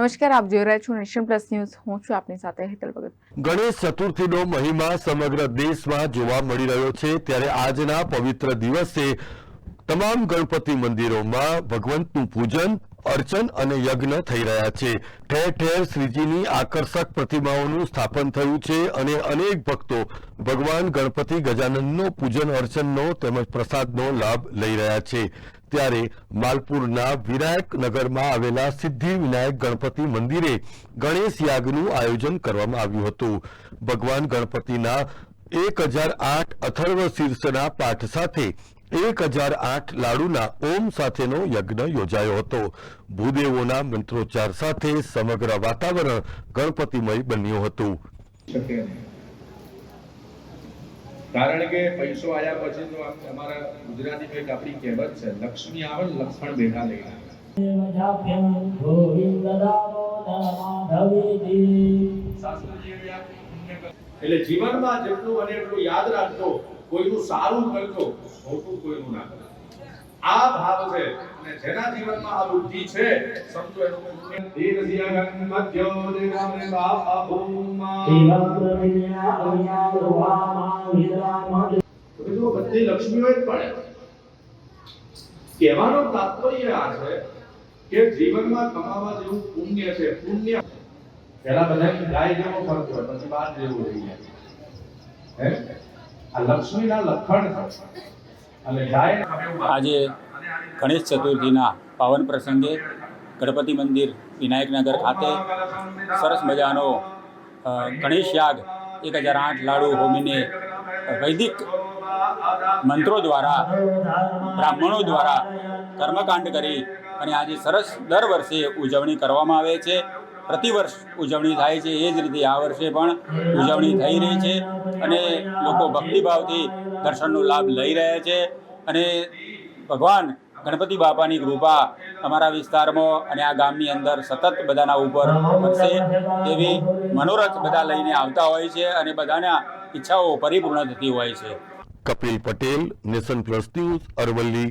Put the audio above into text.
નમસ્કાર, આપ જોઈ રહ્યા છો નેશન પ્લસ ન્યૂઝ. હું છું આપની સાથે હેતલ ભગત. ગણેશ ચતુર્થીનો મહિમા સમગ્ર દેશમાં જોવા મળી રહ્યો છે. ત્યારે આજના પવિત્ર દિવસે તમામ ગણપતિ મંદિરોમાં ભગવંતનું પૂજન અર્ચન અને યજ્ઞ થઈ રહ્યા છે. ઠેર ઠેર શ્રીજીની આકર્ષક પ્રતિમાઓનું સ્થાપન થયું છે અને અનેક ભક્તો ભગવાન ગણપતિ ગજાનંદનો પૂજન અર્ચનનો તેમજ પ્રસાદનો લાભ લઈ રહ્યા છે. ત્યારે માલપુરના વિનાયક નગરમાં આવેલા સિદ્ધિ વિનાયક ગણપતિ મંદિરે ગણેશ યાગનું આયોજન કરવામાં આવ્યું હતું. ભગવાન ગણપતિના એક હજાર આઠ અથર્વ શીર્ષના પાઠ સાથે એક હજાર આઠ લાડુના ઓમ સાથેનો યજ્ઞ યોજાયો હતો. ભૂદેવોના મંત્રોચ્ચાર સાથે સમગ્ર વાતાવરણ ગણપતિમય બન્યું હતું. કારણ કે પૈસો આવ્યા પછી તો અમારા ગુજરાતી એક આપણી કહેવત છે લક્ષ્મી આવે લક્ષ્મણ બેઠા લઈ આવે એટલે જીવનમાં જેટલું બને એટલું યાદ રાખજો, કોઈનું સારું કરજો, ખોટું કોઈનું ના કરજો આ ભાવ છે અને જેના જીવનમાં આ બુદ્ધિ છે, સમજો બધી લક્ષ્મીઓ જ પડે કહેવાનો તાત્પર્ય આ છે કે જીવનમાં કમાવા જેવું પુણ્ય છે, પુણ્ય પહેલા બધા ગાય જેવો ફરક હોય પછી બાર જેવું રહી જાય. હે? આ લક્ષ્મીના છે. અને ગાય આજે ગણેશ ચતુર્થીના પાવન પ્રસંગે ગણપતિ મંદિર વિનાયકનગર ખાતે સરસ મજાનો ગણેશ યાગ એક હજાર આઠ લાડુ હોમીને વૈદિક મંત્રો દ્વારા બ્રાહ્મણો દ્વારા કર્મકાંડ કરી અને આજે સરસ દર વર્ષે ઉજવણી કરવામાં આવે છે. પ્રતિવર્ષ ઉજવણી થાય છે, એ જ રીતે આ વર્ષે પણ ઉજવણી થઈ રહી છે અને લોકો ભક્તિભાવથી દર્શનનો લાભ લઈ રહ્યા છે અને ભગવાન ગણપતિ બાપાની કૃપા અમારા વિસ્તારમાં અને આ ગામની અંદર સતત બધાના ઉપર વરસે તેવી મનોરથ બધા લઈને આવતા હોય છે અને બધાના ઈચ્છાઓ પરિપૂર્ણ થતી હોય છે. Kapil Patel, nation plus news, Aravalli.